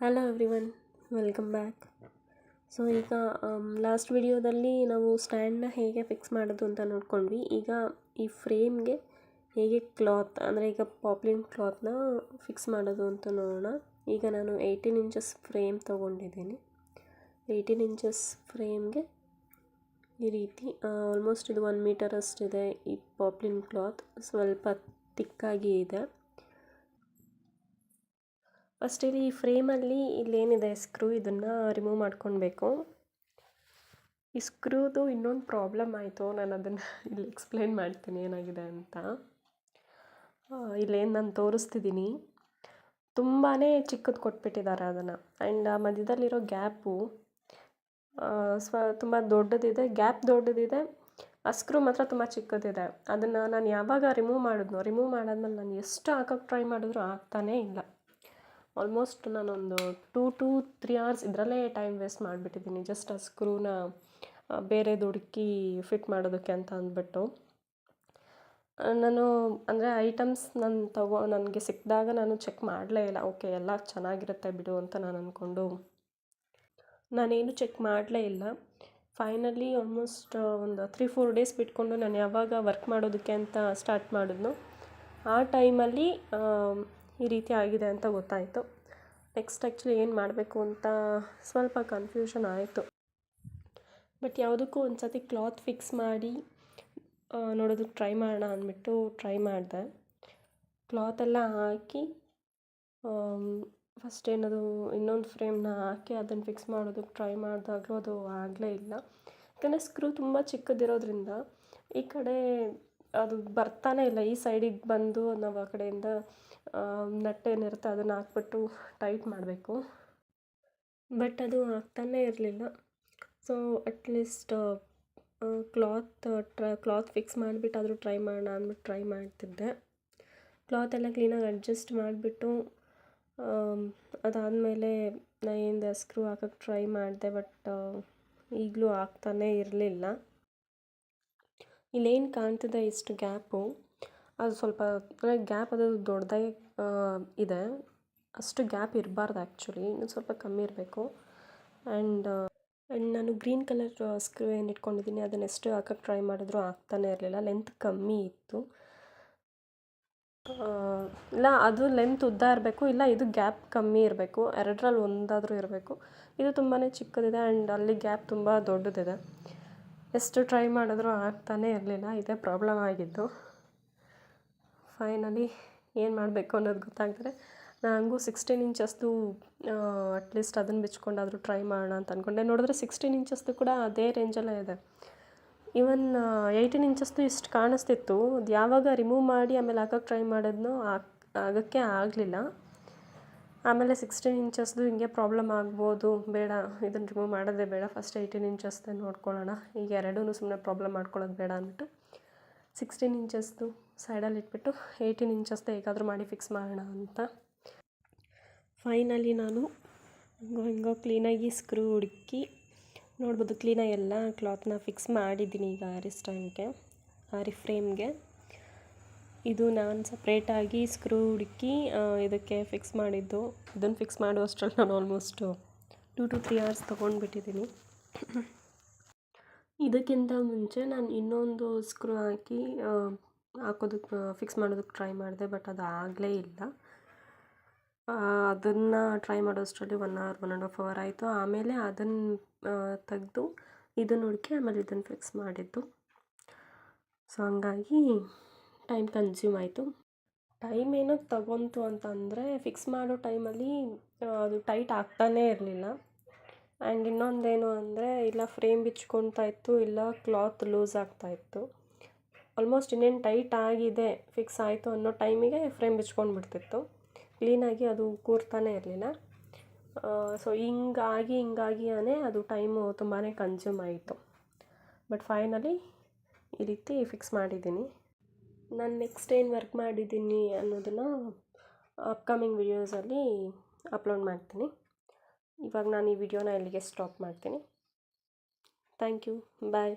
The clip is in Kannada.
Hello everyone welcome back so ಈಗ ಲಾಸ್ಟ್ ವಿಡಿಯೋದಲ್ಲಿ ನಾವು ಸ್ಟ್ಯಾಂಡನ್ನ ಹೇಗೆ ಫಿಕ್ಸ್ ಮಾಡೋದು ಅಂತ ನೋಡ್ಕೊಂಡ್ವಿ. ಈಗ ಈ ಫ್ರೇಮ್ಗೆ ಹೇಗೆ ಕ್ಲಾತ್ ಅಂದರೆ ಈಗ ಪಾಪ್ಲಿನ್ ಕ್ಲಾತ್ನ ಫಿಕ್ಸ್ ಮಾಡೋದು ಅಂತ ನೋಡೋಣ. ಈಗ ನಾನು ಏಯ್ಟೀನ್ ಇಂಚಸ್ ಫ್ರೇಮ್ ತೊಗೊಂಡಿದ್ದೀನಿ. ಏಯ್ಟೀನ್ ಇಂಚಸ್ ಫ್ರೇಮ್ಗೆ ಈ ರೀತಿ ಆಲ್ಮೋಸ್ಟ್ ಇದು ಒನ್ ಮೀಟರ್ ಅಷ್ಟಿದೆ ಈ ಪಾಪ್ಲಿನ್ ಕ್ಲಾತ್ ಸ್ವಲ್ಪ ತಿಕ್ಕಾಗಿ ಇದೆ. ಫಸ್ಟ್ ಇಲ್ಲಿ ಈ ಫ್ರೇಮಲ್ಲಿ ಇಲ್ಲೇನಿದೆ ಸ್ಕ್ರೂ ಇದನ್ನು ರಿಮೂವ್ ಮಾಡ್ಕೊಳ್ಬೇಕು ಈ ಸ್ಕ್ರೂದು ಇನ್ನೊಂದು ಪ್ರಾಬ್ಲಮ್ ಆಯಿತು. ನಾನು ಅದನ್ನು ಇಲ್ಲಿ ಎಕ್ಸ್ಪ್ಲೇನ್ ಮಾಡ್ತೀನಿ ಏನಾಗಿದೆ ಅಂತ. ಇಲ್ಲೇನು ನಾನು ತೋರಿಸ್ತಿದ್ದೀನಿ ತುಂಬಾ ಚಿಕ್ಕದು ಕೊಟ್ಬಿಟ್ಟಿದ್ದಾರೆ ಅದನ್ನು. ಆ್ಯಂಡ್ ಮಧ್ಯದಲ್ಲಿರೋ ಗ್ಯಾಪು ಸ್ವ, ತುಂಬ ದೊಡ್ಡದಿದೆ. ಗ್ಯಾಪ್ ದೊಡ್ಡದಿದೆ. ಆ ಸ್ಕ್ರೂ ಮಾತ್ರ ತುಂಬ ಚಿಕ್ಕದಿದೆ. ಅದನ್ನು ನಾನು ಯಾವಾಗ ರಿಮೂವ್ ಮಾಡಿದ್ನೋ ರಿಮೂವ್ ಮಾಡಾದ್ಮೇಲೆ ನಾನು ಎಷ್ಟು ಹಾಕೋಕ್ಕೆ ಟ್ರೈ ಮಾಡಿದ್ರೂ ಆಗ್ತಾನೇ ಇಲ್ಲ. ಆಲ್ಮೋಸ್ಟ್ ನಾನೊಂದು ಟೂ, ಟು ತ್ರೀ ಅವರ್ಸ್ ಇದರಲ್ಲೇ ಟೈಮ್ ವೇಸ್ಟ್ ಮಾಡಿಬಿಟ್ಟಿದ್ದೀನಿ. ಜಸ್ಟ್ ಆ ಸ್ಕ್ರೂನ ಬೇರೆ ಹುಡುಕಿ ಫಿಟ್ ಮಾಡೋದಕ್ಕೆ ಅಂತ ಅಂದ್ಬಿಟ್ಟು. ನಾನು, ಅಂದರೆ ಐಟಮ್ಸ್ ನಾನು ತಗೋ, ನನಗೆ ಸಿಕ್ಕಿದಾಗ ನಾನು ಚೆಕ್ ಮಾಡಲೇ ಇಲ್ಲ. ಓಕೆ ಎಲ್ಲ ಚೆನ್ನಾಗಿರುತ್ತೆ ಬಿಡು ಅಂತ ನಾನು ಅಂದ್ಕೊಂಡು ನಾನೇನು ಚೆಕ್ ಮಾಡಲೇ ಇಲ್ಲ. ಫೈನಲಿ ಆಲ್ಮೋಸ್ಟ್ ಒಂದು ತ್ರೀ ಫೋರ್ ಡೇಸ್ ಬಿಟ್ಕೊಂಡು ನಾನು ಯಾವಾಗ ವರ್ಕ್ ಮಾಡೋದಕ್ಕೆ ಅಂತ ಸ್ಟಾರ್ಟ್ ಮಾಡಿದ್ನು, ಆ ಟೈಮಲ್ಲಿ ಈ ರೀತಿ ಆಗಿದೆ ಅಂತ ಗೊತ್ತಾಯಿತು. ನೆಕ್ಸ್ಟ್ ಆ್ಯಕ್ಚುಲಿ ಏನು ಮಾಡಬೇಕು ಅಂತ ಸ್ವಲ್ಪ ಕನ್ಫ್ಯೂಷನ್ ಆಯಿತು. ಬಟ್ ಯಾವುದಕ್ಕೂ ಒಂದು ಸತಿ ಕ್ಲಾತ್ ಫಿಕ್ಸ್ ಮಾಡಿ ನೋಡೋದಕ್ಕೆ ಟ್ರೈ ಮಾಡೋಣ ಅಂದ್ಬಿಟ್ಟು ಟ್ರೈ ಮಾಡಿದೆ. ಕ್ಲಾತೆಲ್ಲ ಹಾಕಿ ಫಸ್ಟ್ ಏನದು, ಇನ್ನೊಂದು ಫ್ರೇಮ್ನ ಹಾಕಿ ಅದನ್ನು ಫಿಕ್ಸ್ ಮಾಡೋದಕ್ಕೆ ಟ್ರೈ ಮಾಡಿದಾಗಲೂ ಅದು ಆಗಲೇ ಇಲ್ಲ. ಯಾಕಂದರೆ ಸ್ಕ್ರೂ ತುಂಬ ಚಿಕ್ಕದಿರೋದ್ರಿಂದ ಈ ಕಡೆ ಅದು ಬರ್ತಾನೆ ಇಲ್ಲ, ಈ ಸೈಡಿಗೆ ಬಂದು ನಾವು ಆ ಕಡೆಯಿಂದ ನಟ್ ಏನಿರುತ್ತೆ ಅದನ್ನು ಹಾಕ್ಬಿಟ್ಟು ಟೈಟ್ ಮಾಡಬೇಕು. ಬಟ್ ಅದು ಆಗ್ತಾನೇ ಇರಲಿಲ್ಲ. ಸೊ ಅಟ್ಲೀಸ್ಟ್ ಕ್ಲಾತ್, ಟ್ರ, ಕ್ಲಾತ್ ಫಿಕ್ಸ್ ಮಾಡಿಬಿಟ್ಟಾದರೂ ಟ್ರೈ ಮಾಡೋಣ ಅಂದ್ಬಿಟ್ಟು ಟ್ರೈ ಮಾಡ್ತಿದ್ದೆ. ಕ್ಲಾತ್ ಎಲ್ಲ ಕ್ಲೀನಾಗಿ ಅಡ್ಜಸ್ಟ್ ಮಾಡಿಬಿಟ್ಟು ಅದಾದಮೇಲೆ ನಾನು ಏನು, ಸ್ಕ್ರೂ ಹಾಕೋಕ್ಕೆ ಟ್ರೈ ಮಾಡಿದೆ, ಬಟ್ ಈಗಲೂ ಆಗ್ತಾನೇ ಇರಲಿಲ್ಲ. ಇಲ್ಲೇನು ಕಾಣ್ತಿದೆ ಇಷ್ಟು ಗ್ಯಾಪು? ಅದು ಸ್ವಲ್ಪ ಗ್ಯಾಪ್ ಅದು ದೊಡ್ಡದಾಗಿ ಇದೆ. ಅಷ್ಟು ಗ್ಯಾಪ್ ಇರಬಾರ್ದು ಆ್ಯಕ್ಚುಲಿ. ಇನ್ನು ಸ್ವಲ್ಪ ಕಮ್ಮಿ ಇರಬೇಕು. ಆ್ಯಂಡ್ ಆ್ಯಂಡ್ ನಾನು ಗ್ರೀನ್ ಕಲರ್ ಸ್ಕ್ರೂ ಏನು ಇಟ್ಕೊಂಡಿದ್ದೀನಿ, ಅದನ್ನು ಎಷ್ಟು ಹಾಕೋಕ್ಕೆ ಟ್ರೈ ಮಾಡಿದ್ರು ಆಗ್ತಾನೆ ಇರಲಿಲ್ಲ. ಲೆಂತ್ ಕಮ್ಮಿ ಇತ್ತು. ಇಲ್ಲ, ಅದು ಲೆಂತ್ ಉದ್ದ ಇರಬೇಕು. ಇಲ್ಲ, ಇದು ಗ್ಯಾಪ್ ಕಮ್ಮಿ ಇರಬೇಕು. ಎರಡರಲ್ಲಿ ಒಂದಾದರೂ ಇರಬೇಕು. ಇದು ತುಂಬಾ ಚಿಕ್ಕದಿದೆ ಆ್ಯಂಡ್ ಅಲ್ಲಿ ಗ್ಯಾಪ್ ತುಂಬ ದೊಡ್ಡದಿದೆ. ಎಷ್ಟು ಟ್ರೈ ಮಾಡಿದ್ರೂ ಆಗ್ತಾನೇ ಇರಲಿಲ್ಲ, ಇದೇ ಪ್ರಾಬ್ಲಮ್ ಆಗಿದ್ದು. ಫೈನಲಿ ಏನು ಮಾಡಬೇಕು ಅನ್ನೋದು ಗೊತ್ತಾಗ್ತದೆ. ನನಗೂ ಸಿಕ್ಸ್ಟೀನ್ ಇಂಚಸ್ದು ಅಟ್ಲೀಸ್ಟ್ ಅದನ್ನು ಬಿಚ್ಕೊಂಡಾದರೂ ಟ್ರೈ ಮಾಡೋಣ ಅಂತ ಅಂದ್ಕೊಂಡೆ ನೋಡಿದ್ರೆ ಸಿಕ್ಸ್ಟೀನ್ ಇಂಚಸ್ದು ಕೂಡ ಅದೇ ರೇಂಜಲ್ಲೇ ಇದೆ. ಈವನ್ ಏಯ್ಟೀನ್ ಇಂಚಸ್ದು ಇಷ್ಟು ಕಾಣಿಸ್ತಿತ್ತು. ಅದು ಯಾವಾಗ ರಿಮೂವ್ ಮಾಡಿ ಆಮೇಲೆ ಹಾಕೋಕ್ಕೆ ಟ್ರೈ ಮಾಡಿದ್ನೋ ಆಗೋಕ್ಕೆ ಆಗಲಿಲ್ಲ. ಆಮೇಲೆ ಸಿಕ್ಸ್ಟೀನ್ ಇಂಚಸ್ದು ಹಿಂಗೆ ಪ್ರಾಬ್ಲಮ್ ಆಗ್ಬೋದು, ಬೇಡ, ಇದನ್ನು ರಿಮೂವ್ ಮಾಡೋದೇ ಬೇಡ ಫಸ್ಟ್ ಏಯ್ಟೀನ್ ಇಂಚಸ್ದೇ ನೋಡ್ಕೊಳ್ಳೋಣ. ಈಗ ಎರಡೂ ಸುಮ್ಮನೆ ಪ್ರಾಬ್ಲಮ್ ಮಾಡ್ಕೊಳ್ಳೋದು ಬೇಡ ಅಂದ್ಬಿಟ್ಟು ಸಿಕ್ಸ್ಟೀನ್ ಇಂಚಸ್ದು ಸೈಡಲ್ಲಿ ಇಟ್ಬಿಟ್ಟು ಏಯ್ಟೀನ್ ಇಂಚಸ್ದು ಹೇಗಾದರೂ ಮಾಡಿ ಫಿಕ್ಸ್ ಮಾಡೋಣ ಅಂತ. ಫೈನಲಿ ನಾನು ಹಿಂಗೋ ಹಿಂಗೋ ಕ್ಲೀನಾಗಿ ಸ್ಕ್ರೂ ಹುಡುಕಿ, ನೋಡ್ಬೋದು ಕ್ಲೀನಾಗಿ ಎಲ್ಲ ಕ್ಲಾತ್ನ ಫಿಕ್ಸ್ ಮಾಡಿದ್ದೀನಿ ಈಗ ಆರಿ ಸ್ಟ್ಯಾಂಡ್ಗೆ ಆರಿ ಫ್ರೇಮ್ಗೆ ಇದು ನಾನು ಸಪ್ರೇಟಾಗಿ ಸ್ಕ್ರೂ ಹುಡುಕಿ ಇದಕ್ಕೆ ಫಿಕ್ಸ್ ಮಾಡಿದ್ದು. ಇದನ್ನು ಫಿಕ್ಸ್ ಮಾಡುವಷ್ಟರಲ್ಲಿ ನಾನು almost two two three hours ತೊಗೊಂಡ್ಬಿಟ್ಟಿದ್ದೀನಿ. ಇದಕ್ಕಿಂತ ಮುಂಚೆ ನಾನು ಇನ್ನೊಂದು ಸ್ಕ್ರೂ ಹಾಕಿ ಹಾಕೋದಕ್ಕೆ ಫಿಕ್ಸ್ ಮಾಡೋದಕ್ಕೆ ಟ್ರೈ ಮಾಡಿದೆ ಬಟ್ ಅದು ಆಗಲೇ ಇಲ್ಲ. ಅದನ್ನು try ಮಾಡೋಷ್ಟರಲ್ಲಿ one hour one and half hour ಆಯಿತು. ಆಮೇಲೆ ಅದನ್ನು ತೆಗೆದು ಇದನ್ನು ಹುಡುಕಿ ಆಮೇಲೆ ಇದನ್ನು ಫಿಕ್ಸ್ ಮಾಡಿದ್ದು. ಸೊ ಹಂಗಾಗಿ ಟೈಮ್ ಕನ್ಸ್ಯೂಮ್ ಆಯಿತು. ಟೈಮ್ ಏನಕ್ಕೆ ತಗೊಂತು ಅಂತಂದರೆ ಫಿಕ್ಸ್ ಮಾಡೋ ಟೈಮಲ್ಲಿ ಅದು ಟೈಟ್ ಆಗ್ತಾನೇ ಇರಲಿಲ್ಲ. ಆ್ಯಂಡ್ ಇನ್ನೊಂದೇನು ಅಂದರೆ, ಇಲ್ಲ ಫ್ರೇಮ್ ಬಿಚ್ಕೊತಾ ಇತ್ತು, ಇಲ್ಲ ಕ್ಲಾತ್ ಲೂಸ್ ಆಗ್ತಾ ಇತ್ತು. ಆಲ್ಮೋಸ್ಟ್ ಇನ್ನೇನು ಟೈಟ್ ಆಗಿದೆ, ಫಿಕ್ಸ್ ಆಯಿತು ಅನ್ನೋ ಟೈಮಿಗೆ ಫ್ರೇಮ್ ಬಿಚ್ಕೊಂಡು ಬಿಡ್ತಿತ್ತು. ಕ್ಲೀನಾಗಿ ಅದು ಕೂರ್ತಾನೆ ಇರಲಿಲ್ಲ. ಸೊ ಹಿಂಗಾಗಿ ಹಿಂಗಾಗಿಯೇ ಅದು ಟೈಮು ತುಂಬಾ ಕನ್ಸ್ಯೂಮ್ ಆಯಿತು. ಬಟ್ ಫೈನಲಿ ಈ ರೀತಿ ಫಿಕ್ಸ್ ಮಾಡಿದ್ದೀನಿ. ನಾನು ನೆಕ್ಸ್ಟ್ ಏನು ವರ್ಕ್ ಮಾಡಿದ್ದೀನಿ ಅನ್ನೋದನ್ನು ಅಪ್ಕಮಿಂಗ್ ವಿಡಿಯೋಸಲ್ಲಿ ಅಪ್ಲೋಡ್ ಮಾಡ್ತೀನಿ. ಇವಾಗ ನಾನು ಈ ವಿಡಿಯೋನ ಇಲ್ಲಿಗೆ ಸ್ಟಾಪ್ ಮಾಡ್ತೀನಿ. Thank you bye